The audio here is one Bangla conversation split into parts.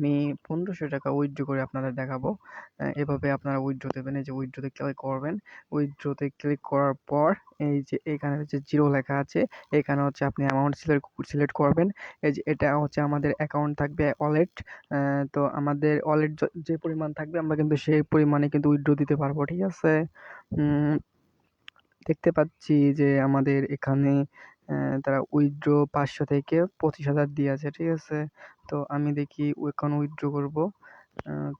আমি পনেরোশো টাকা উইথড্র করে আপনাদের দেখাবো। এভাবে আপনারা উইথড্র দেবেন, এই যে উইথড্রোতে ক্লিক করবেন। উইথড্রোতে ক্লিক করার পর এই যে এখানে হচ্ছে জিরো লেখা আছে, এখানে হচ্ছে আপনি অ্যামাউন্ট সিলেক্ট সিলেক্ট করবেন। এই যে এটা হচ্ছে আমাদের অ্যাকাউন্ট থাকবে ওয়ালেট তো আমাদের ওয়ালেট যে পরিমাণ থাকবে আমরা কিন্তু সেই পরিমাণে কিন্তু উইথড্র দিতে পারব, ঠিক আছে? দেখতে পাচ্ছি যে আমাদের এখানে তারা উইথড্র পাঁচশো থেকে পঁচিশ হাজার দিয়েছে ঠিক আছে? তো আমি দেখি এখন উইথড্র করব।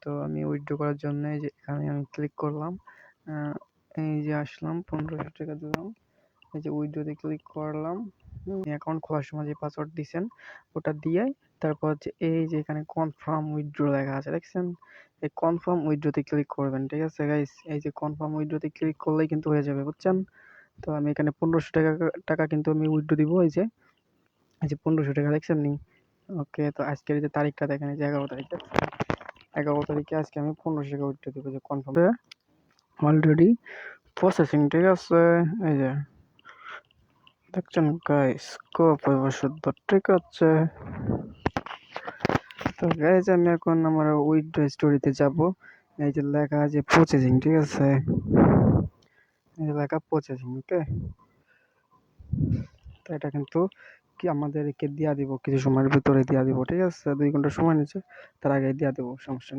তো আমি উইথড্র করার জন্য যে এখানে আমি ক্লিক করলাম। এই যে আসলাম পনেরোশো টাকা দিলাম। এই যে উইথড্রোতে ক্লিক করলাম। অ্যাকাউন্ট খোলার সময় যে পাসওয়ার্ড দিয়েছেন ওটা দিয়ে তারপর হচ্ছে এই যে এখানে কনফার্ম উইথড্র লেখা আছে, দেখছেন? এই কনফার্ম উইথড্রোতে ক্লিক করবেন, ঠিক আছে গাইস এই যে কনফার্ম উইথড্রোতে ক্লিক করলেই কিন্তু হয়ে যাবে, বুঝছেন? তো আমি এখানে পনেরোশো টাকা টাকা কিন্তু আমি উইথড্র দিব, এই যে এই যে পনেরোশো টাকা, দেখছেন নি? ওকে তো আজকের যে তারিখটা দেখেন, এই যে এগারো তারিখ। এগারো তারিখে আজকে আমি পনেরোশো টাকা উইথড্র দিব যে কনফার্ম অলরেডি প্রসেসিং ঠিক আছে? এই যে, দেখছেন গাইস কপয় শুদ্ধ ঠিক আছে? তো গাইজ আমি এখন আমার উইথড্র স্টোরিতে যাব। এই যে লেখা আছে প্রসেসিং ঠিক আছে? লেখা প্রসেসিং ওকে তো এটা কিন্তু কি আমাদেরকে দিয়ে দিব, কিছু সময়ের ভিতরে দিয়ে দিব, ঠিক আছে? দুই ঘণ্টা সময় নিচ্ছে, তার আগে দিয়ে দেবো, সমস্যা নেই।